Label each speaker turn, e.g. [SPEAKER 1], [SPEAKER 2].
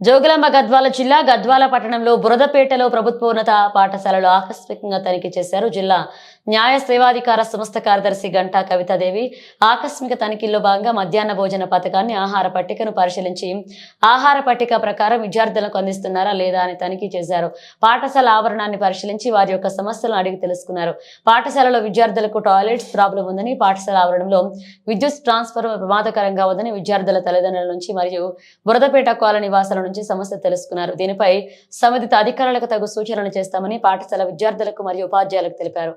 [SPEAKER 1] జోగులాంబ గద్వాల జిల్లా గద్వాల పట్టణంలో బురదపేటలో ప్రభుత్వోన్నత పాఠశాలలో ఆకస్మికంగా తనిఖీ చేశారు. జిల్లా న్యాయ సేవాధికార సంస్థ కార్యదర్శి గంటా కవితాదేవి ఆకస్మిక తనిఖీల్లో భాగంగా మధ్యాహ్న భోజన పథకాన్ని ఆహార పట్టికను పరిశీలించి ఆహార పట్టిక ప్రకారం విద్యార్థులకు అందిస్తున్నారా లేదా అని తనిఖీ చేశారు. పాఠశాల ఆవరణాన్ని పరిశీలించి వారి యొక్క సమస్యలను అడిగి తెలుసుకున్నారు. పాఠశాలలో విద్యార్థులకు టాయిలెట్స్ ప్రాబ్లం ఉందని పాఠశాల ఆవరణంలో విద్యుత్ ట్రాన్స్ఫర్ ప్రమాదకరంగా ఉందని విద్యార్థుల తల్లిదండ్రుల నుంచి మరియు బురదపేట కాలనీ నివాసాల నుంచి సమస్య తెలుసుకున్నారు. దీనిపై సంబంధిత అధికారులకు తగు సూచనలు చేస్తామని పాఠశాల విద్యార్థులకు మరియు ఉపాధ్యాయులకు తెలిపారు.